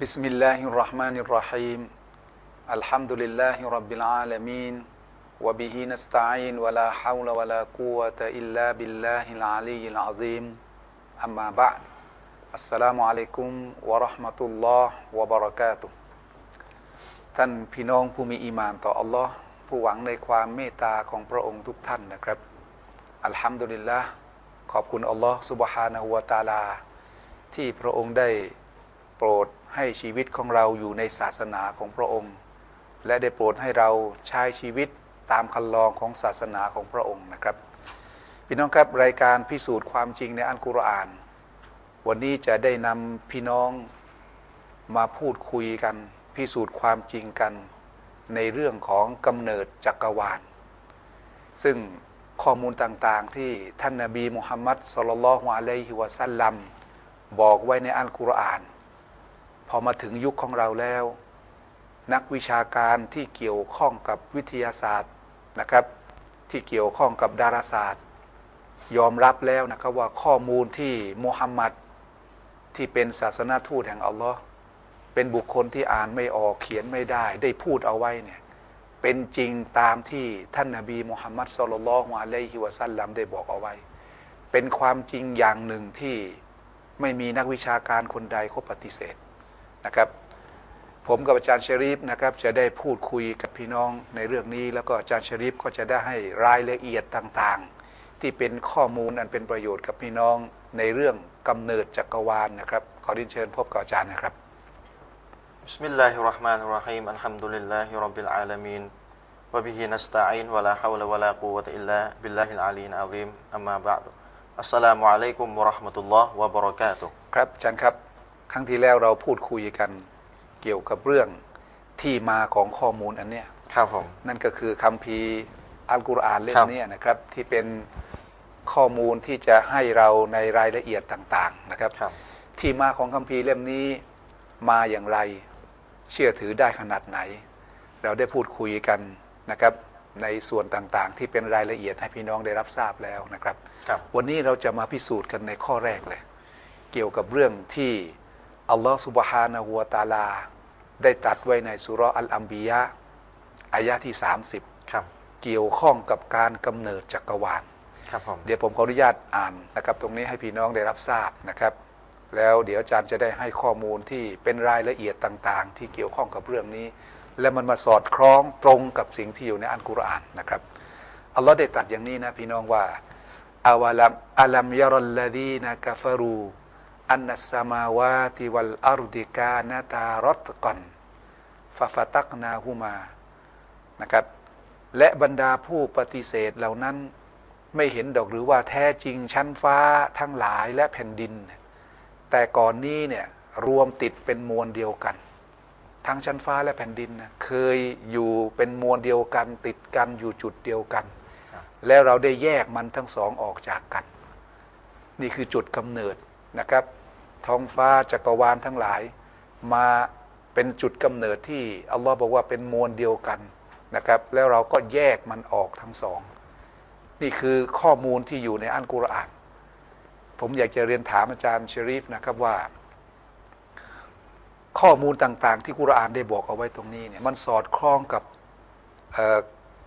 بسم الله الرحمن الرحيم الحمد لله رب العالمين وبه نستعين ولا حول ولا قوة إلا بالله العلي العظيم أما بعد السلام عليكم ورحمة الله وبركاته ท่านพี่น้องผู้มีอีหมานต่ออัลลอฮ์ผู้หวังในความเมตตาของพระองค์ทุกท่านนะครับ อัลฮัมดุลิลละขอบคุณอัลลอฮ์ سبحانه และ تعالى ที่พระองค์ได้โปรด ให้ชีวิตของเราอยู่ในศาสนาของพระองค์ และได้โปรดให้เราใช้ชีวิตตามคันลองของศาสนาของพระองค์นะครับพี่น้องครับรายการพิสูจน์ความจริงในอัลกุรอาน วันนี้จะได้นำพี่น้องมาพูดคุยกัน พิสูจน์ความจริงกัน ในเรื่องของกำเนิดจักรวาล ซึ่งข้อมูลต่างๆที่ท่านนาบีมุฮัมมัดสุลลัลฮุอะลัยฮิวะซัลลัมบอกไว้ในอัลกุรอาน พอมาถึงยุคของเราแล้ว นักวิชาการที่เกี่ยวข้องกับวิทยาศาสตร์นะครับ ที่เกี่ยวข้องกับดาราศาสตร์ ยอมรับแล้วนะครับว่าข้อมูลที่มุฮัมหมัดที่เป็นศาสนาทูตแห่งอัลลอฮ์เป็นบุคคลที่อ่านไม่ออกเขียนไม่ได้ ได้พูดเอาไว้เนี่ยเป็นจริงตามที่ท่านนาบีมุฮัมมัดสุลลัลลอฮุอะลัยฮิวะซัลลัมได้บอกเอาไว้ เป็นความจริงอย่างหนึ่งที่ไม่มีนักวิชาการคนใดเขาปฏิเสธ นะครับ ผมกับอาจารย์ชริฟนะครับจะได้พูดคุยกับพี่น้องในเรื่องนี้ แล้วก็อาจารย์ชริฟก็จะได้ให้รายละเอียดต่างๆ ที่เป็นข้อมูลอันเป็นประโยชน์กับพี่น้องในเรื่องกำเนิดจักรวาลนะครับ ขอเรียนเชิญพบกับอาจารย์นะครับ بسم الله الرحمن الرحيم الحمد لله رب العالمين وبه نستعين ولا حول ولا قوة إلا بالله العلي العظيم أما بعد السلام عليكم ورحمة الله وبركاته ครับอาจารย์ครับ ครั้งที่แล้วเราพูดคุยกันเกี่ยวกับเรื่องที่มาของข้อมูลอันเนี้ยครับผมนั่นก็คือคัมภีร์อัลกุรอานเล่มเนี้ยนะครับ ที่เป็นข้อมูลที่จะให้เราในรายละเอียดต่างๆนะครับครับที่มาของคัมภีร์เล่มนี้มาอย่างไร เชื่อถือได้ขนาดไหน เราได้พูดคุยกันนะครับ ในส่วนต่างๆ ที่เป็นรายละเอียดให้พี่น้องได้รับทราบแล้วนะครับครับวันนี้เราจะมาพิสูจน์กันในข้อแรกเลย เกี่ยวกับเรื่องที่ อัลลอฮฺสุบฮานะฮูวะตะอาลา ได้ตรัดไว้ในสุเราะห์อัลอัมบียะอายะที่ 30 ครับ เกี่ยวข้องกับการกำเนิดจักรวาล ครับผม เดี๋ยวผมขออนุญาตอ่านนะครับ ตรงนี้ให้พี่น้องได้รับทราบนะครับ แล้วเดี๋ยวอาจารย์จะได้ให้ข้อมูลที่เป็นรายละเอียดต่าง ๆ ที่เกี่ยวข้องกับเรื่องนี้ และมันมาสอดคล้องตรงกับสิ่งที่อยู่ในอัลกุรอานนะครับอัลลอฮ์ได้ตรัดอย่างนี้นะพี่น้องว่าอาวะลัมอัลัมยารัลลดีนกฟรู อันนัสสมาวาติวัลอาร์ดิกานาตารตกันฟาฟตักนาฮูมานะครับ และบรรดาผู้ปฏิเสธเหล่านั้นไม่เห็นดอกหรือว่าแท้จริงชั้นฟ้าทั้งหลายและแผ่นดิน แต่ก่อนนี้เนี่ยรวมติดเป็นมวลเดียวกัน ทั้งชั้นฟ้าและแผ่นดินนะเคยอยู่เป็นมวลเดียวกัน ติดกันอยู่จุดเดียวกัน แล้วเราได้แยกมันทั้งสองออกจากกัน นี่คือจุดกำเนิดนะครับ ท้องฟ้าจักรวาลทั้งหลาย มาเป็นจุดกำเนิดที่อัลลอฮ์บอกว่าเป็นมวลเดียวกันนะครับ แล้วเราก็แยกมันออกทั้งสอง นี่คือข้อมูลที่อยู่ในอัลกุรอาน ผมอยากจะเรียนถามอาจารย์ชริฟนะครับว่า ข้อมูลต่างๆ ที่กุรอานได้บอกเอาไว้ตรงนี้เนี่ยมันสอดคล้องกับ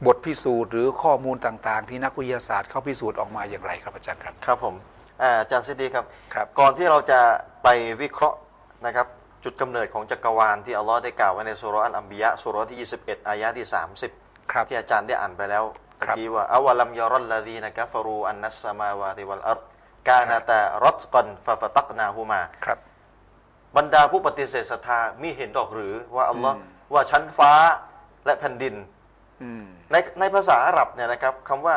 บทพิสูจน์หรือข้อมูลต่าง ๆ ที่นักวิทยาศาสตร์เขาพิสูจน์ออกมาอย่างไรครับอาจารย์ครับ ครับผม อ่าอาจารย์ซิดดีครับ ครับ ก่อนที่เราจะไปวิเคราะห์นะครับจุดกำเนิดของจักรวาลที่อัลลอฮ์ได้กล่าวไว้ในสุเราะห์อัลอัมบียะสุเราะห์ที่ 21 อายะที่ 30 ครับที่อาจารย์ได้อ่านไปแล้วตะครับกี้ว่าอาวะลัมยารัลลดีนกัฟรูอันนัสสมาวาติวัลอัรดกานาตารัตกันฟาฟตักนาฮูมา ครับ บรรดาผู้ปฏิเสธศรัทธามิเห็นดอกหรือว่าอัลลอฮ์อืม ว่าชั้นฟ้าและแผ่นดิน อืม ในในภาษาอาหรับเนี่ยนะครับคำว่า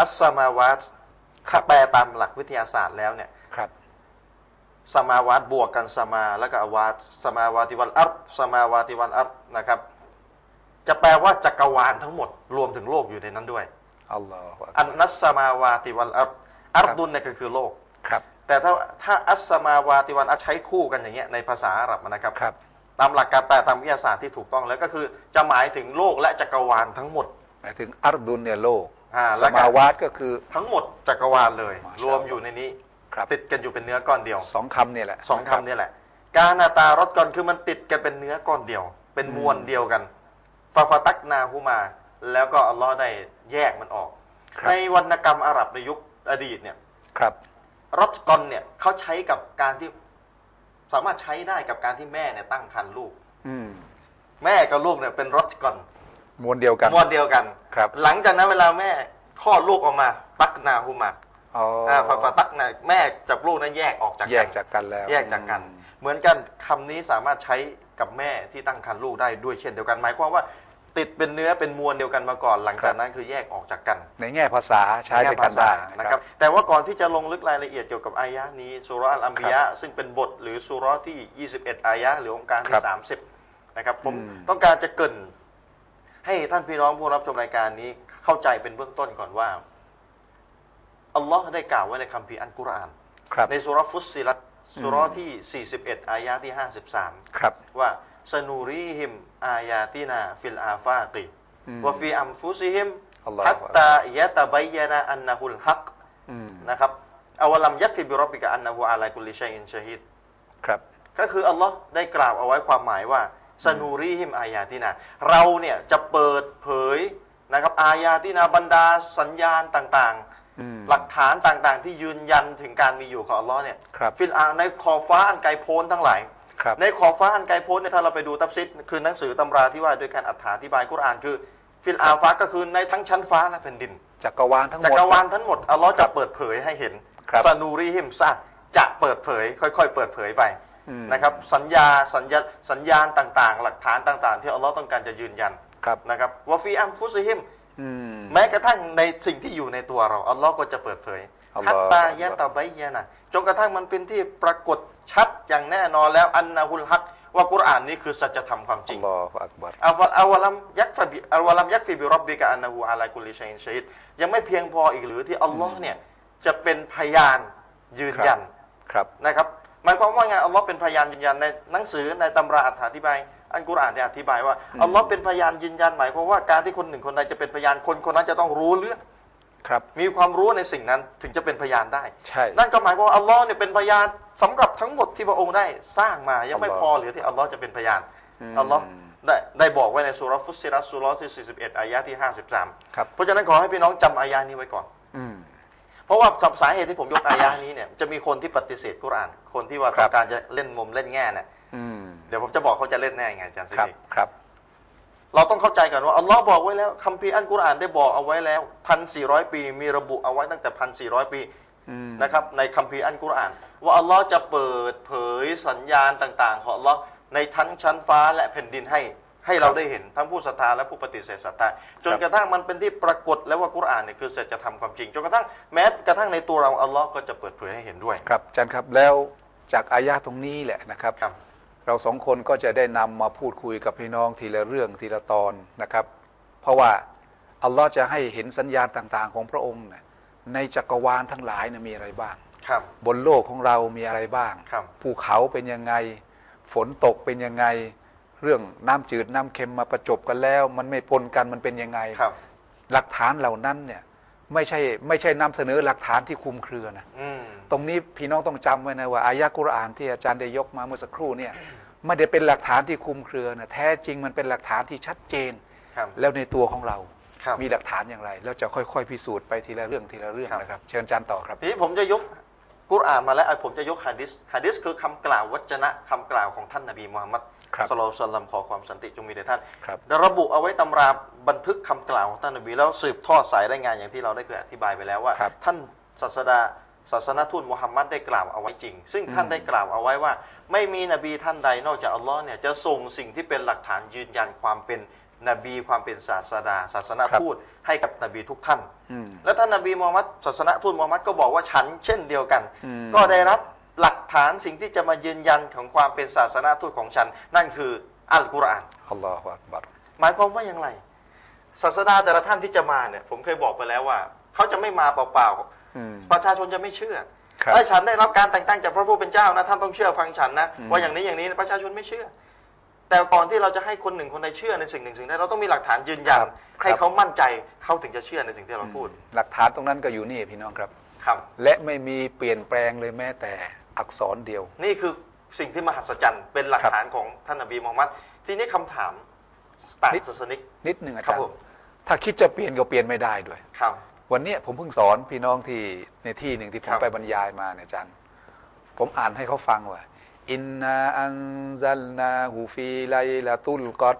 อัสสมาวาตครั ถ้าบแปลตามหลักวิทยาศาสตร์แล้วเนี่ยครับ สมาวาตบวกกันสมาแล้วก็อาวาตสมาวาติวันอัรสมาวาติวันอัรนะครับ จะแปลว่าจักรวาลทั้งหมดรวมถึงโลกอยู่ในนั้นด้วยอัลลอฮฺอันนัสสมาวาติวันอัรอัรดุนเนี่ยก็คือโลกครับ แต่ถ้าถ้าอัสสมาวาติวันอัรใช้คู่กันอย่างเงี้ยในภาษาอาหรับนะครับครับ ตามหลักการแปลตามวิทยาศาสตร์ที่ถูกต้องแล้วก็คือจะหมายถึงโลกและจักรวาลทั้งหมดหมายถึงอัรดุนเนี่ยโลก อ่าสแล้วก็ มาวาตก็คือ ทั้งหมดจักรวาลเลย มาชาอัลลอฮ์รวมอยู่ในนี้ ครับ ติดกันอยู่เป็นเนื้อก้อนเดียวสองคำเนี่ยแหละสองคำเนี่ยแหละ กานาตารถก่อนคือมันติดกันเป็นเนื้อก้อนเดียว เป็นมวลเดียวกันฟาฟาตักนาฮูมา แล้วก็อัลลอฮ์ได้แยกมันออก ครับในวรรณกรรมอาหรับในยุคอดีตเนี่ยครับ รถกอนเนี่ยเขาใช้กับการที่สามารถใช้ได้กับการที่แม่เนี่ยตั้งครรภ์ลูก อืม แม่กับลูกเนี่ยเป็นรถกอน มวลเดียวกัน มวลเดียวกันครับ หลังจากนั้นเวลาแม่คลอดลูกออกมา ตักนาฮูมาอ๋ออ่าฟาฟาตักนาแม่จากลูกนั้นแยกออกจากแยกักนจากกันแล้วแยกจากกันอืมเหมือนกันคำนี้สามารถใช้กับแม่ที่ตั้งครรภ์ลูกได้ด้วยเช่นเดียวกันหมายความว่าติดเป็นเนื้อเป็นมวลเดียวกันมาก่อนหลังจากนั้นคือแยกออกจากกัน ในแง่ภาษาใช้ด้วยกันแง่ได้ภาษานะครับ แต่ว่าก่อนที่จะลงลึกรายละเอียดเกี่ยวกับอายะนี้สุราะห์อัลอัมบียะห์ซึ่งเป็นบทหรือสุราะห์ที่ 21 อายะห์หรือองค์การครัที่บ30 นะครับผมอืมต้องการจะเกริน ให้ท่านพี่น้องผู้รับชมรายการนี้เข้าใจเป็นเบื้องต้นก่อนว่าอัลลอฮ์ได้กล่าวไว้ในคัมภีร์อัลกุรอาน ครับ ในสุราะห์ฟุสซิลัตสุราะห์ที่ 41 อายะห์ที่ 53 ครับ ว่าสนูรีฮิม อายาตินาฟิลอาฟาติอืม วะฟีอัมฟุซิฮิม อัลลอฮฺฮัตตายะตะบัยยนะอันนะฮุลฮักอืมนะครับอาวลัมยักฟิบิรบบิกะอันนะฮุอาลัยกุลิชัยอินชะฮิด ครับ ก็คืออัลลอฮ์ได้กล่าวเอาไว้ความหมายว่า สนูรีฮิมอายาตินา เราเนี่ยจะเปิดเผยนะครับอายาตินาบรรดาสัญญาณต่างอืมๆหลักฐานต่างๆ ที่ยืนยันถึงการมีอยู่ของอัลลอฮ์เนี่ยครับฟิลอาในขอบฟ้าอันไกลโพ้นทั้งหลายครับในขอบฟ้าอันไกลโพ้นเนี่ยถ้าเราไปดูตัฟซิดคือหนังสือตำราที่ว่าด้วยการอธิบายกุรอานคือฟิลอาฟ้าก็คือในทั้งชั้นฟ้าและแผ่นดินจักรวาลทั้งหมจัดกรวาลทั้งหมดอัลลอฮ์จะเปิดเผยให้เห็นครับซานูริฮิมซะจะเปิดเผย ค่อย ๆ เปิดเผยไปอืม นะครับสัญญาสัญญาสัญญาณต่างๆ หลักฐานต่างๆ ที่อัลลอฮ์ต้องการจะยืนยันครับนะครับวะฟีอัมฟุซิฮิมอืมแม้กระทั่งในสิ่งที่อยู่ในตัวเราอัลลอฮ์ก็จะเปิดเผยอัลลอฮ์ฮัตตายะตะไบยะนะจนกระทั่งมันเป็นที่ปรากฏชัดอย่างแน่นอนแล้วอันนะฮุลฮักว่ากุรอานนี้คือสัจธรรมความจริอังลลอฮฺอักบัรอาวะอาวะลัมยักฟะบิอาวะลัมยักฟิบิรับบิกะอันนะฮูอาลากุลิชัยอินชะฮิดยังไม่เพียงพออีกหรือที่อัลลอฮ์เนี่ยจะเป็นพยานยืนยันครับนะครับ หมายความว่าไงอัลลอฮ์เป็นพยานยืนยันในหนังสือในตำราอธิบาย อันกุรอานได้อธิบายว่าอัลลอฮ์เป็นพยานยืนยันหมายความว่าการที่คนหนึ่งคนใดจะเป็นพยานคนคนนั้นจะต้องรู้เรื่องครับมีความรู้ในสิ่งนั้นถึงจะเป็นพยานได้ ใช่ นั่นก็หมายความว่าอัลลอฮ์เนี่ยเป็นพยานสำหรับทั้งหมดที่พระองค์ได้สร้างมายังไม่อัลลอฮ์พอหรือที่อัลลอฮ์จะเป็นพยานอืมอัลลอฮ์ได้ได้บอกไว้ในสุราะห์ฟุสซิรัสสุราะห์ที่41อายะที่ 53 ครับ เพราะฉะนั้นขอให้พี่น้องจำอายะนี้ไว้ก่อนอืม เพราะว่าสาเหตุที่ผมยกอายะนี้เนี่ยจะมีคนที่ปฏิเสธกุรอาน คนที่ว่าครัต้อบงการจะเล่นมุมเล่นแง่เนี่ยอืมเดี๋ยวผมจะบอกเขาจะเล่นแน่ยังไงอาจารย์สิครับริครับ เราต้องเข้าใจก่อนว่าอัลลอฮ์บอกไว้แล้วคัมภีร์อันกุรอานได้บอกเอาไว้แล้วพันสี่ร้อยปี มีระบุเอาไว้ตั้งแต่พันสี่ร้อยปีอืมนะครับในคัมภีร์อันกุรอาน ว่าอัลลอฮ์จะเปิดเผยสัญญาณต่าง ๆ ของอัลลอฮ์ในทั้งชั้นฟ้าและแผ่นดินให้ ให้เราได้เห็นทั้งผู้ศรัทธาและผู้ปฏิเสธศรัทธาจนกระทั่งมันเป็นที่ปรากฏแล้วว่ากุรอานเนี่ยคือสัจธรรมความจริงจนกระทั่งแม้กระทั่งในตัวเราอัลลอฮ์ก็จะเปิดเผยให้เห็นด้วย ครับอาจารย์ครับแล้วจากอายะห์ตรงนี้แหละนะครับครับ เราสองคนก็จะได้นำมาพูดคุยกับพี่น้องทีละเรื่องทีละตอนนะครับ เพราะว่าอัลลอฮ์จะให้เห็นสัญญาณต่าง ๆ ของพระองค์นะในจักรวาลทั้งหลายนะมีอะไรบ้างครับบนโลกของเรามีอะไรบ้างครับภูเขาเป็นยังไง ฝนตกเป็นยังไง เรื่องน้ำจืดน้ำเค็มมาประจบกันแล้ว มันไม่ปนกันมันเป็นยังไงครับหลักฐานเหล่านั้นเนี่ยไม่ใช่ไม่ใช่นำเสนอหลักฐานที่คลุมเครือนะอืมตรงนี้พี่น้องต้องจำไว้นะว่าอายะกุรอานที่อาจารย์ได้ยกมาเมื่อสักครู่เนี่ยไม่ได้เป็นหลักฐานที่คลุมเครือนะแท้จริงมันเป็นหลักฐานที่ชัดเจนครับแล้วในตัวของเราครับมีหลักฐานอย่างไร แล้วจะค่อยๆ พิสูจน์ไปทีละเรื่องทีละเรื่องครับนะครับ เชิญอาจารย์ต่อครับทีนี้ผมจะยกกุรอานมาแล้วอะผมจะยกฮะดิษฮะดิษคือคำกล่าววจนะคำกล่าวของท่านนบีมูฮัมมัด ครับสลลัลลอฮุอะลัยฮิวะซัลลัมขอความสันติจงมีแด่ท่านครับได้ระบุเอาไว้ตำราบันทึกคำกล่าวของท่านนบีแล้วสืบทอดสายรายงานอย่างที่เราได้เคยอธิบายไปแล้วว่าครับท่านศาสดาศาสนทูตมุฮัมมัดได้กล่าวเอาไว้จริง ซึ่งท่านอืมได้กล่าวเอาไว้ว่า ไม่มีนบีท่านใดนอกจากอัลลอฮ์เนี่ยจะส่งสิ่งที่เป็นหลักฐานยืนยันความเป็นนบีความเป็นศาสดา ศาสนทูตให้กับนบีทุกท่านอืมและท่านนบีมูฮัมมัดศาสนทูตมูฮัมมัดก็บอกว่าฉันเช่นเดียวกันอืมก็ได้รับ หลักฐานสิ่งที่จะมายืนยันของความเป็นศาสนทูตของฉัน นั่นคืออัลกุรอานอัลลอฮฺอักบัรหมายความว่าอย่างไร ศาสดาแต่ละท่านที่จะมาเนี่ย ผมเคยบอกไปแล้วว่า เขาจะไม่มาเปล่าอืมๆประชาชนจะไม่เชื่อครับถ้าฉันได้รับการแต่งตั้งจากพระผู้เป็นเจ้านะท่านต้องเชื่อฟังฉันนะอืมว่าอย่างนี้อย่างนี้ประชาชนไม่เชื่อ แต่ก่อนที่เราจะให้คนหนึ่งคนใดเชื่อในสิ่งหนึ่งสิ่งใดเราต้องมีหลักฐานยืนยันให้เขามั่นใจเขาถึงจะเชื่อในสิ่งที่เราพูด หลักฐานตรงนั้นก็อยู่นี่พี่น้องครับครับ และไม่มีเปลี่ยนแปลงเลยแม้แต่ อักษรเดียว นี่คือสิ่งที่มหัศจรรย์เป็นหลักครับฐานของท่านนบีมูฮัมมัดทีนี้คำถามต่างนิดศาสนิกนิดหนึ่งอาครัจาบรผย์มถ้าคิดจะเปลี่ยนก็เปลี่ยนไม่ได้ด้วย ครับ วันเนี้ยผมเพิ่งสอนพี่น้องที่ในที่หนึ่งที่ผคมรับ ไปบรรยายมาเนี่ยอาจารย์ ผมอ่านให้เขาฟังว่าอินนาอันซัลนาหูฟีไลลาตุลกอด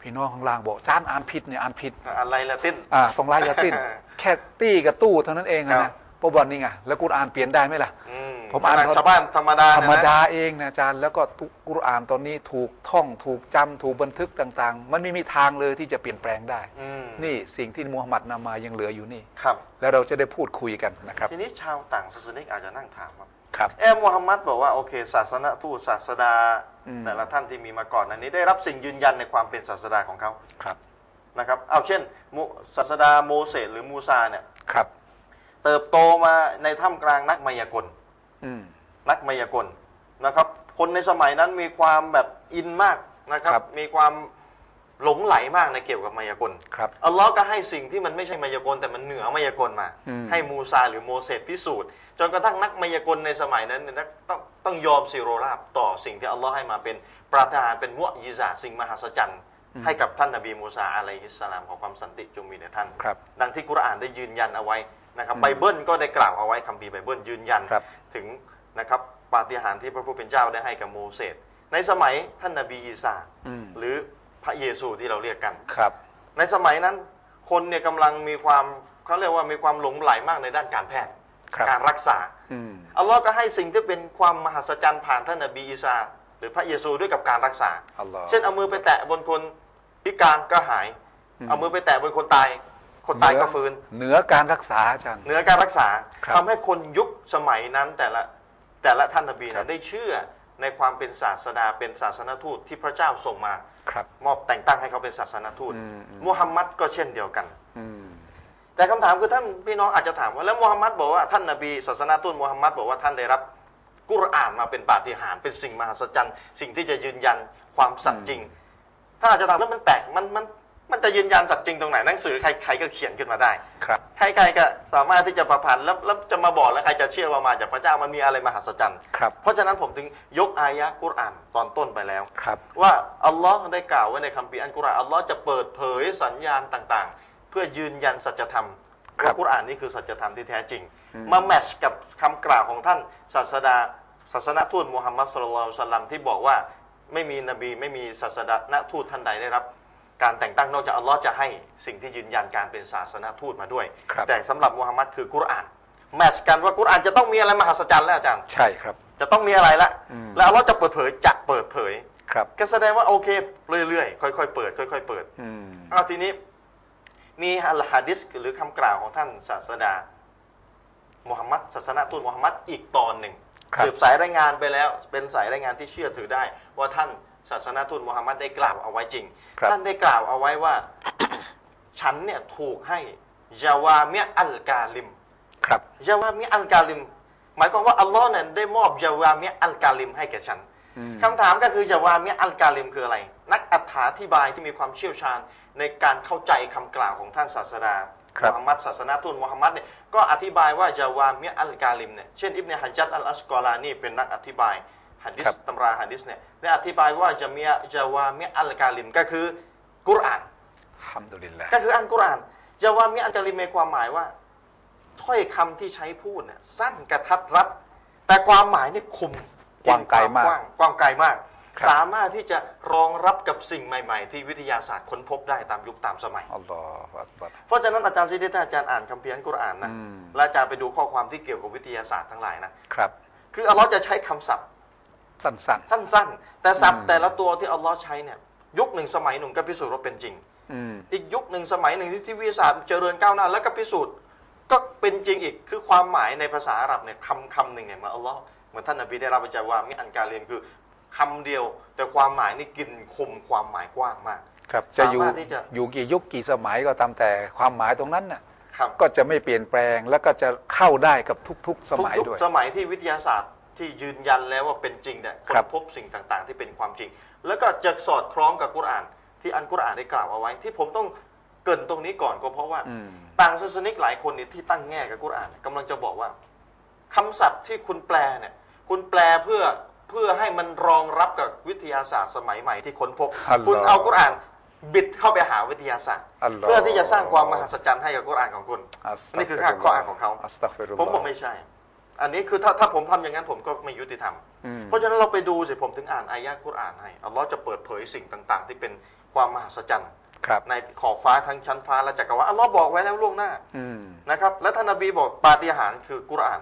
พี่น้องข้างล่างบอกอาจารย์อ่านผิดเนี่ยอ่านผิด อะไรละติ้นอ่าตรงไลลาติน แค่ตี้กับตู้เท่านั้นเองครันะบ เพราะวันนี้ไงแล้วกุรอานเปลี่ยนได้ไหมล่ะ อืม ผมอ่านชาวบ้านธรรมดาธรรมเนี่ยนะดาเองนะอาจารย์แล้วก็ทุกกุรอานตอนนี้ถูกท่องถูกจำถูกบันทึกต่าง ๆ มันไม่มีทางเลยที่จะเปลี่ยนแปลงได้อืมนี่สิ่งที่มูฮัมหมัดนำมายังเหลืออยู่นี่ครับ แล้วเราจะได้พูดคุยกันนะครับทีนี้ชาวต่างศาสนิกอาจจะนั่งถามว่าครับเออมูฮัมมัดบอกว่าโอเค ศาสนาทูตศาสดาอืมแต่ละท่านที่มีมาก่อนอันนี้ได้รับสิ่งยืนยันในความเป็นศาสดาของเขาครับนะครับเอาเช่นมุศาสดาโมเสสหรือมูซาเนี่ยครับ เติบโตมาในท่ามกลางนักมายากลอืม นักมายากลนะครับ คนในสมัยนั้นมีความแบบอินมากนะครับ ครับ มีความหลงไหลมากในเกี่ยวกับมายากล ครับ อัลลอฮ์ก็ให้สิ่งที่มันไม่ใช่มายากลแต่มันเหนือมายากลมา อืม ให้มูซาหรือโมเสสพิสูจน์ จนกระทั่งนักมายากลในสมัยนั้นเนี่ยนะต้องต้องยอมซิโรราบต่อสิ่งที่อัลลอฮ์ให้มาเป็นปราทานเป็นมุอยิซาสิ่งมหัศจรรย์ ให้กับท่านนบีมูซาอะลัยฮิสสลามของความสันติจงมีแด่ท่าน ครับ ดังที่กุรอานได้ยืนยันเอาไว้ นะครับไบเบิลก็ได้กล่าวเอาไว้คัมภีร์ไบเบิลยืนยันครับถึงนะครับปาฏิหาริย์ที่พระผู้เป็นเจ้าได้ให้กับโมเสสในสมัยท่านนบีอีสาอืมหรือพระเยซูที่เราเรียกกันครับ ในสมัยนั้นคนเนี่ยกำลังมีความเขาเรียกว่ามีความหลงไหลมากในด้านการแพทย์ครับการรักษาอืมอัลลอฮ์ก็ให้สิ่งที่เป็นความมหัศจรรย์ผ่านท่านนบีอีสาหรือพระเยซูด้วยกับการรักษาอัลลอฮ์เช่นเอามือไปแตะบนคนพิการก็หายอืมเอามือไปแตะบนคนตาย คนตายก็ฟื้น เหนือการรักษาอาจารย์ เหนือการรักษาครับทำให้คนยุคสมัยนั้นแต่ละแต่ละท่านนบีครันะบได้เชื่อในความเป็นศาสดาเป็นศาสนทูตที่พระเจ้าส่งมาครับมอบแต่งตั้งให้เขาเป็นศาสนทูตอืมอืมมุฮัมมัดก็เช่นเดียวกันอืมแต่คำถามคือท่านพี่น้องอาจจะถามว่าแล้วมุฮัมมัดบอกว่าท่านนบีศาสนาทูตมุฮัมมัดบอกว่าท่านได้รับกุรอานมาเป็นปาฏิหาริย์เป็นสิ่งมหัศจรรย์ สิ่งที่จะยืนยันความสัตย์จริงถ้านอาจจะถามแล้วมันแปลกมันมัน มันจะยืนยันสัตย์จริงตรงไหนหนังสือใครใครก็เขียนขึ้นมาได้ ครับ ใครๆก็สามารถที่จะประพันธ์แล้วแล้วจะมาบอกแล้วใครจะเชื่อว่ามาจากพระเจ้ามันมีอะไรมหัศจรรย์ ครับ เพราะฉะนั้นผมถึงยกอายะกุรอานตอนต้นไปแล้ว ครับ ว่าอัลลอฮ์ได้กล่าวไว้ในคัมภีร์อันกุรอานอัลลอฮ์จะเปิดเผยสัญญาณต่างๆ เพื่อยืนยันสัจธรรมครับว่ากุรอานนี่คือสัจธรรมที่แท้จริงอืมมาแมทชกับคำกล่าวของท่านศาสดาศาสนทูตมุฮัมมัดสุลลัลลอฮุสลัมที่บอกว่าไม่มีนบีไม่มีศาสนทูตท่านใดได้รับ การแต่งตั้งนอกจากอัลลอฮ์จะให้สิ่งที่ยืนยันการเป็นศาสนทูตมาด้วยครับแต่สำหรับมุฮัมมัดคือกุรอานแมทชกันว่ากุรอานจะต้องมีอะไรมหัศจรรย์แล้วอาจารย์ใช่ครับ จะต้องมีอะไรละอืมแล้วอัลลอฮ์จะเปิดเผยจะเปิดเผยครับก็แสดงว่าโอเคเรื่อยๆ ค่อยๆเปิด ค่อย ๆ เปิดอืมเอาทีนี้ มีอัลฮะดิษหรือคำกล่าวของท่านศาสดามุฮัมมัดศาสนาทูตมุฮัมมัดอีกตอนหนึ่งครับสืบสายรายงานไปแล้ว เป็นสายรายงานที่เชื่อถือได้ว่าท่าน ศาสนาทูตมุฮัมมัดได้กล่าวเอาไว้จริง ครับ ท่านได้กล่าวเอาไว้ว่า ฉันเนี่ยถูกให้ยาวาเมียอัลกาลิม ครับ ยาวาเมียอัลกาลิม หมายความว่าอัลลอฮ์เนี่ยได้มอบยาวาเมียอัลกาลิมให้แก่ฉันอืม คำถามก็คือจาวามิอัลกาลิมคืออะไร นักอธิบายที่มีความเชี่ยวชาญในการเข้าใจคำกล่าวของท่านศาสดาครับมุฮัมมัดศาสนาทูตมุฮัมมัดเนี่ยก็อธิบายว่าจาวามิอัลกาลิมเนี่ยเช่นอิบเนฮัจจัดอัลอัสกอลานีเป็นนักอธิบาย ฮะดิษครับตำราฮะดิษเนี่ยได้อธิบายว่าจะมีจาวามิอัลกาลิมก็คือกุรอานฮัมดุลิลลาห์ก็คืออันกุรอานจาวามิอัลกาลิมในความหมายว่า ถ้อยคำที่ใช้พูดเนี่ยสั้นกระทัดรัด แต่ความหมายเนี่ยคมกว้างไกลมากกว้างกว้างไกลมากครับสามารถที่จะรองรับกับสิ่งใหม่ ๆ ที่วิทยาศาสตร์ค้นพบได้ตามยุคตามสมัยอัลลอฮฺอักบัรเพราะฉะนั้นอาจารย์ซิดถ้าอาจารย์อ่านคัมภีร์อัลกุรอานนะอืมและอาจารย์ไปดูข้อความที่เกี่ยวกับวิทยาศาสตร์ทั้งหลายนะครับ คืออัลลอฮ์จะใช้คำศัพท์ สั้นสั้นๆ แต่ศัพอืท์มแต่ละตัวที่อัลลอฮ์ใช้เนี่ยยุคหนึ่งสมัยหนึ่งก็พิสูจน์ว่าเป็นจริงๆอืมอีกยุคหนึ่งสมัยหนึ่งที่ที่วิทยาศาสตร์เจริญก้าวหน้าแล้วก็พิสูจน์ก็เป็นจริงอีกคือความหมายในภาษาอาหรับเนี่ยคำคำหนึ่งเนี่ยเหมาอัลลอฮ์เหมือนท่านนบีได้รับประจาว่ามิอันการเรียนคือคำเดียว แต่ความหมายนี่กินคมความหมายกว้างมาก ครับจะอยู่สามารถที่จะอยู่กี่ยุคกี่สมัยก็ตามแต่ความหมายตรงนั้นน่ะครับก็จะไม่เปลี่ยนแปลงแล้วก็จะเข้าได้กับทุก ๆ สมัยทุกด้วยๆสมัยที่วิทยาศาสตร์ ที่ยืนยันแล้วว่าเป็นจริงเนี่ยค้ครันบพบสิ่งต่างๆ ที่เป็นความจริง แล้วก็จะสอดคล้องกับกุรอาน ที่อันกุรอานได้กล่าวเอาไว้ ที่ผมต้องเกรินตรงนี้ก่อนก็เพราะว่า อืม ต่างศาสนิกหลายคนเนี่ยที่ตั้งแง่กับกุรอานเนี่ยกำลังจะบอกว่าคำศัพท์ที่คุณแปลเนี่ยคุณแปลเพื่อเพื่อให้มันรองรับกับวิทยาศาสตร์สมัยใหม่ที่ค้นพบ อัลลอฮ์คุณเอากุรอานบิดเข้าไปหาวิทยาศาสตร์ อัลลอฮ์ เพื่อที่จะสร้างความมหัศจรรย์ให้กับกุรอานของคุณ อัสตันี่ฆคือฟิรุลลข้ออ้างของเขา อัสตัฆฟิรุลลผมบอกไม่ใช่ อันนี้คือถ้าถ้าผมทำอย่างนั้นผมก็ไม่ยุติธรรมอืมเพราะฉะนั้นเราไปดูสิผมถึงอ่านอายะห์กุรอานให้อัลลอฮ์จะเปิดเผยสิ่งต่าง ๆ ที่เป็นความมหัศจรรย์ครับในขอบฟ้าทั้งชั้นฟ้าและจักรวาลอัลลอฮ์บอกไว้แล้วล่วงหน้าอืมนะครับและท่านนบีบอกปาฏิหาริย์คือกุรอาน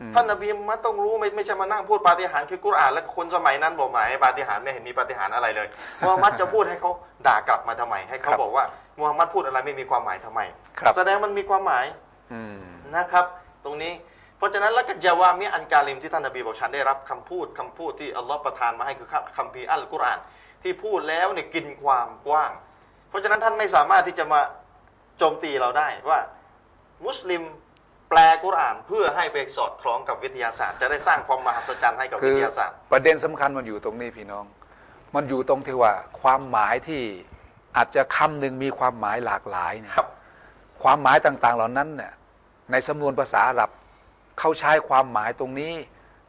อืมท่านนบีมันต้องรู้ไม่ไม่ใช่มานั่งพูดปาฏิหาริย์คือกุรอาน และคนสมัยนั้นบอกหมายปาฏิหาริย์ไม่เห็นมีปาฏิหาริย์อะไรเลยมูฮัมหมัดจะพูดให้เขาด่ากลับมาทำไม ให้เขาบอกว่ามูฮัมหมัดพูดอะไรไม่มีความหมายทำไมครับแสดงมันมีความหมายอืมนะครับ ตรงนี้ เพราะฉะนั้นแล้วก็จาวามิอันกาลิมที่ท่านนบีบอกฉันได้รับคำพูดคำพูดที่อัลลอฮ์ประทานมาให้คือคัมภีร์อัลกุรอาน ที่พูดแล้วเนี่ยกินความกว้าง เพราะฉะนั้นท่านไม่สามารถที่จะมาโจมตีเราได้ว่ามุสลิมแปลกุรอานเพื่อให้ไปสอดคล้องกับวิทยาศาสตร์ จะได้สร้างความมหัศจรรย์ให้กับคืวิอทยาศาสตร์ ประเด็นสำคัญมันอยู่ตรงนี้พี่น้อง มันอยู่ตรงที่ว่าความหมายที่อาจจะคำหนึ่งมีความหมายหลากหลายเนี่ยครับ ความหมายต่างๆเหล่านั้นเนี่ยในสำนวนภาษาอาหรับ เขาใช้ความหมายตรงนี้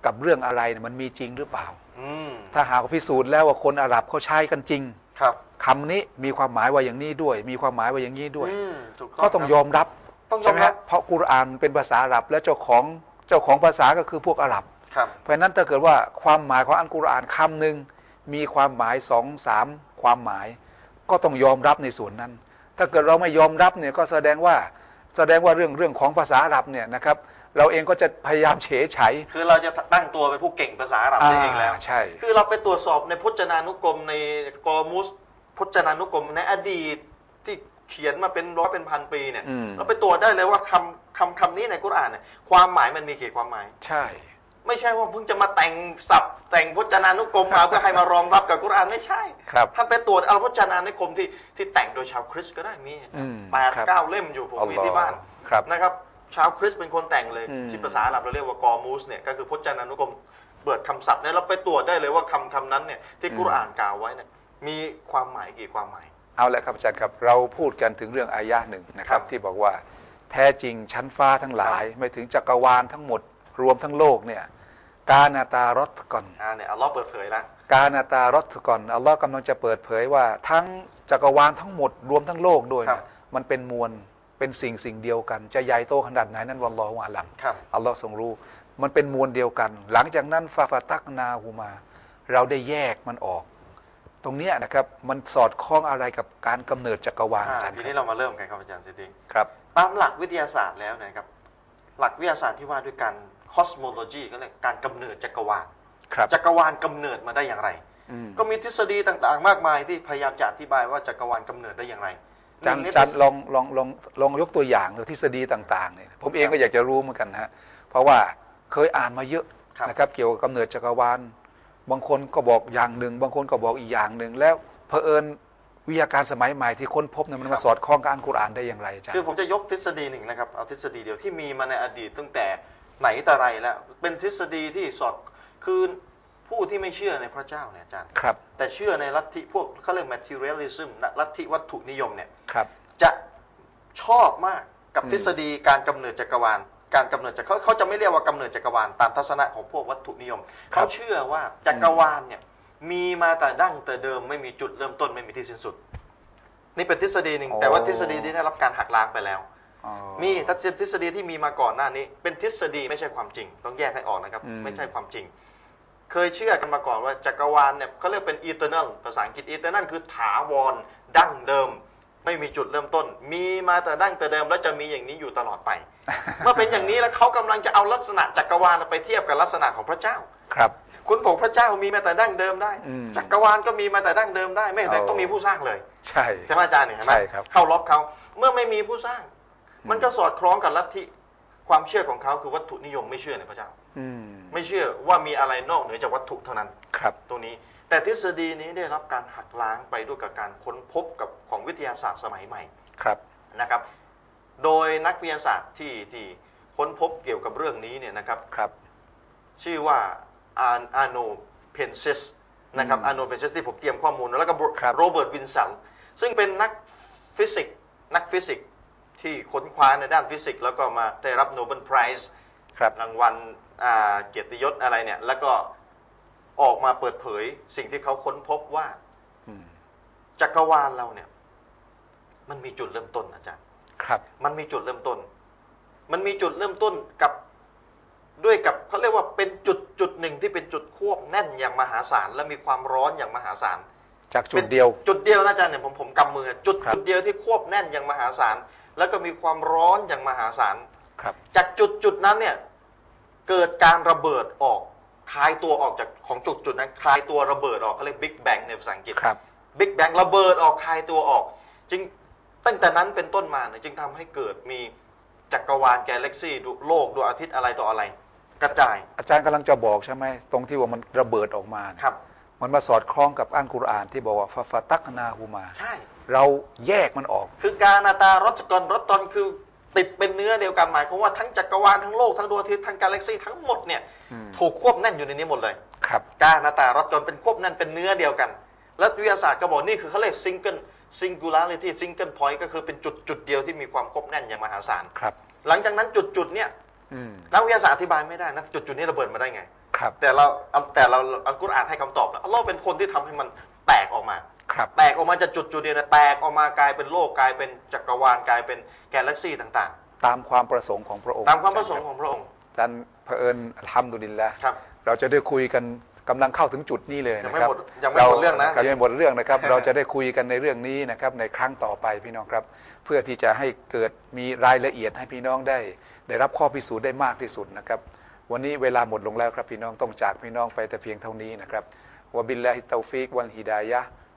กับเรื่องอะไรเนี่ยมันมีจริงหรือเปล่า อืมถ้าหากว่าพิสูจน์แล้วว่าคนอาหรับเขาใช้กันจริงครับคำนี้มีความหมายว่าอย่างนี้ด้วย มีความหมายว่าอย่างนี้ด้วย อืมถูกก็ต้องครับยอมรับต้องยอใช่มไหมรัฮะบเพราะกุรอานเป็นภาษาอาหรับและเจ้าของเจ้าของภาษาก็คือพวกอาหรับ ครับเพราะฉะนั้นถ้าเกิดว่าความหมายของอันกุรอานคำหนึ่งมีความหมายสองสามความหมาย ก็ต้องยอมรับในส่วนนั้น ถ้าเกิดเราไม่ยอมรับเนี่ยก็แสดงว่าแสดงว่าเรื่องเรื่องของภาษาอาหรับเนี่ยนะครับ เราเองก็จะพยายามเฉยไฉคือเราจะตั้งตัวเป็นผู้เก่งภาษาอาหรับได้เองแล้วอ่าใช่ คือเราไปตรวจสอบในพจนานุกรมในกอมุสพจนานุกรมในอดีตที่เขียนมาเป็นร้อยเป็นพันปีเนี่ยอืมเราไปตรวจได้เลยว่าคำคำคำนี้ในกุรอานเนี่ยความหมายมันมีกี่ความหมาย ใช่ ไม่ใช่ว่าเพิ่งจะมาแต่งศัพท์ แต่งพจนานุกรมมาเพื่อให้มารองรับกับกุรอานไม่ใช่ครับท่านไปตรวจเอาพจนานุกรมที่ที่แต่งโดยชาวคริสต์ก็ได้มีอืมแปดครับเก้าเล่มอยู่ผมมีที่บ้านครับนะครับ ชาวคริสต์เป็นคนแต่งเลยอืมที่ภาษาอาหรับเราเรียกว่ากอมูสเนี่ยก็คือพจนานุกรมเปิดคำศัพท์เนี่ยเราไปตรวจได้เลยว่าคำคำนั้นเนี่ยที่กุรอานกล่าวไว้เนี่ยมีความหมายกี่ความหมาย เอาละครับอาจารย์ครับเราพูดกันถึงเรื่องอายะหนึ่งนะครับครับที่บอกว่าแท้จริงชั้นฟ้าทั้งหลาย ไม่ถึงจักรวาลทั้งหมด รวมทั้งโลกเนี่ยกานาตารถก่อนอ่าเนี่ยอัลลอฮ์เปิดเผยแล้วกานาตารถก่อนอัลลอฮ์กำลังจะเปิดเผยว่าทั้งจักรวาลทั้งหมด รวมทั้งโลกด้วยครับนะมันเป็นมวล เป็นสิ่งสิ่งเดียวกัน จะใหญ่โตขนาดไหนนั้นวัลลอฮุอาลัมครับอัลลอฮ์ทรงรู้ มันเป็นมวลเดียวกัน หลังจากนั้นฟาฟาตักนาหูมา เราได้แยกมันออก ตรงเนี้ยนะครับมันสอดคล้องอะไรกับการกำเนิดจักรวาลอ่าอาจารย์ทีคนี้รับเรามาเริ่มกันครับอาจารย์สิทธิครับตามหลักวิทยาศาสตร์แล้วเนะครับ หลักวิทยาศาสตร์ที่ว่าด้วยการ cosmology ก็เรียกการกำเนิดจักรวาลครับจักรวาลกำเนิดมาได้อย่างไรอืมก็มีทฤษฎีต่างๆ มากมายที่พยายามจะอธิบายว่าจักรวาลกำเนิดได้อย่างไรอา จารย์หนึ่งในอาจารย์ลองลองลองลองยกตัวอย่างทฤษฎีต่างๆเนี่ยผมเองก็อยากจะรู้เหมือนกันนะฮะเพราะว่าเคยอ่านมาเยอะครับนะครับเกี่ยวกับกำเนิดจักรวาล บางคนก็บอกอย่างหนึ่ง บางคนก็บอกอีกอย่างหนึ่ง แล้วเผอิญวิทยาการสมัยใหม่ที่ค้นพบเนี่ยมันมาสอดคล้องกับอันกุรอานได้อย่างไรอาจารคือย์ผมจะยกทฤษฎีหนึ่งนะครับเอาทฤษฎีเดียวที่มีมาในอดีตตั้งแต่ไหนแต่ไรแล้วเป็นทฤษฎีที่สอดคือ ผู้ที่ไม่เชื่อในพระเจ้าเนี่ยอาจารย์ครับ แต่เชื่อในลัทธิพวกเขาเรียก materialism นะลัทธิวัตถุนิยมเนี่ยครับ จะชอบมากกับอืมทฤษฎีการกำเนิดจักรวาล การกำเนิดจักรเขาเขาจะไม่เรียกว่ากำเนิดจักรวาลตามทัศนะของพวกวัตถุนิยม เขาเชื่อว่าจักรวาลเนี่ยมีมาแต่ดั้งแต่เดิมไม่มีจุดเริ่มต้นไม่มีที่สิ้นสุด นี่เป็นทฤษฎีหนึ่งแต่ว่าทฤษฎีนี้ได้รับการหักล้างไปแล้วอ๋อมีทฤษฎีที่มีมาก่อนหน้านี้ เป็นทฤษฎีไม่ใช่ความจริง ต้องแยกให้ออกนะครับอืมไม่ใช่ความจริง เคยเชื่อกันมาก่อนว่าจักรวาลเนี่ยเขาเรียกเป็น eternal ภาษาอังกฤษ eternal คือถาวรดั้งเดิม ไม่มีจุดเริ่มต้น มีมาแต่ดั้งแต่เดิมแล้วจะมีอย่างนี้อยู่ตลอดไป เมื่อเป็นอย่างนี้แล้วเขากำลังจะเอาลักษณะจักรวาลไปเทียบกับลักษณะของพระเจ้าครับ คุณบอกพระเจ้ามีมาแต่ดั้งเดิมได้อืมจักรวาลก็มีมาแต่ดั้งเดิมได้ ไม่เห็นเอาต้องมีผู้สร้างเลย ใช่ใช่ไหมอาจารย์เนี่ยเห็นไหมใช่ครับเข้าล็อกเขาเมื่อไม่มีผู้สร้าง มันก็สอดคล้องกับลัทธิความเชื่อของเขาคือวัตถุนิยมไม่เชื่อในพระเจ้าอืม ไม่เชื่อว่ามีอะไรนอกเหนือจากวัตถุเท่านั้นครับ ตรงนี้ แต่ทฤษฎีนี้ได้รับการหักล้างไปด้วยกับการค้นพบกับของวิทยาศาสตร์สมัยใหม่ครับนะครับ โดยนักวิทยาศาสตร์ที่ที่ค้นพบเกี่ยวกับเรื่องนี้เนี่ยนะครับครับ ชื่อว่าอาร์อาโนเพนซิสนะครับอืมอาโนเพนซิสที่ผมเตรียมข้อมูลแล้วก็ครับโรเบิร์ตวินสันซึ่งเป็นนักฟิสิกส์นักฟิสิกส์ที่ค้นคว้าในด้านฟิสิกส์แล้วก็มาได้รับโนเบิลไพรส์ครับรางวัลอ่า เกียรติยศอะไรเนี่ย แล้วก็ออกมาเปิดเผยสิ่งที่เขาค้นพบว่าอืมจักรวาลเราเนี่ย มันมีจุดเริ่มต้นอาจารย์ ครับ มันมีจุดเริ่มต้น มันมีจุดเริ่มต้นกับด้วยกับเขาเรียกว่าเป็นจุดจุดหนึ่งที่เป็นจุดควบแน่นอย่างมหาศาลและมีความร้อนอย่างมหาศาลจากจุดเดียว จุดเดียวนะอาจารย์เนี่ยผมผมกำมือจุดครับจุดเดียวที่ควบแน่นอย่างมหาศาลแล้วก็มีความร้อนอย่างมหาศาลครับ จากจุดจุดนั้นเนี่ย เกิดการระเบิดออกคลายตัวออกจากของจุดจุดนั้นคลายตัวระเบิดออกเขาเรียกบิ๊กแบงในภาษาอังกฤษครับบิ๊กแบงระเบิดออกคลายตัวออก จึงตั้งแต่นั้นเป็นต้นมาเนี่ยจึงทำให้เกิดมีจักรวาลกาแล็กซี่ดูโลกดวงอาทิตย์อะไรต่ออะไร กระจาย อาจารย์กำลังจะบอกใช่ไหมตรงที่ว่ามันระเบิดออกมาเนี่ยครับ มันมาสอดคล้องกับอันกุรอานที่บอกว่าฟาฟาตักนาฮูมา ใช่ เราแยกมันออก คือการนาตารถกรรถตอนคือ ติดเป็นเนื้อเดียวกันหมายความว่าทั้งจักรวาลทั้งโลกทั้งดวงอาทิตย์ทั้งกาแล็กซี่ทั้งหมดเนี่ยอืมถูกควบแน่นอยู่ในนี้หมดเลยครับกานาตารถจนเป็นควบแน่นเป็นเนื้อเดียวกัน แล้ววิทยาศาสตร์ก็บอกนี่คือเขาเรียกซิงเกิลซิงคูลาริตี้ซิงเกิลพอยต์ก็คือเป็นจุดจุดเดียวที่มีความควบแน่นอย่างมหาศาลครับ หลังจากนั้นจุดจุดๆเนี่ยอืมนักวิทยาศาสตร์อธิบายไม่ได้นะจุดจุดๆนี้ระเบิดมาได้ไงครับแต่เราแต่เราอัลกุรอานให้คำตอบแล้วอัลลอฮ์เป็นคนที่ทำให้มันแตกออกมา ครับแตกออกมาจากจุดจุดๆเดียวนะแตกออกมากลายเป็นโลกกลายเป็นจักรวาลกลายเป็นกาแล็กซี่ต่างตามความประสงค์ของพระองค์ๆ ตามความประสงค์ของพระองค์ อาจารย์เผอิญอัลฮัมดุลิลละครับเราจะได้คุยกันกำลังเข้าถึงจุดนี้เลยยังนะไม่ครับหมดยังไม่หมดเรื่องนะยังไม่หมดเรื่องนะครับ เราจะได้คุยกันในเรื่องนี้นะครับในครั้งต่อไปพี่น้องครับ เพื่อที่จะให้เกิดมีรายละเอียดให้พี่น้องได้ ได้รับข้อพิสูจน์ได้มากที่สุดนะครับ วันนี้เวลาหมดลงแล้วครับพี่น้องต้องจากพี่น้องไปแต่เพียงเท่านี้นะครับวะบิลลาฮิตตอฟิกวัลฮิดายะฮ์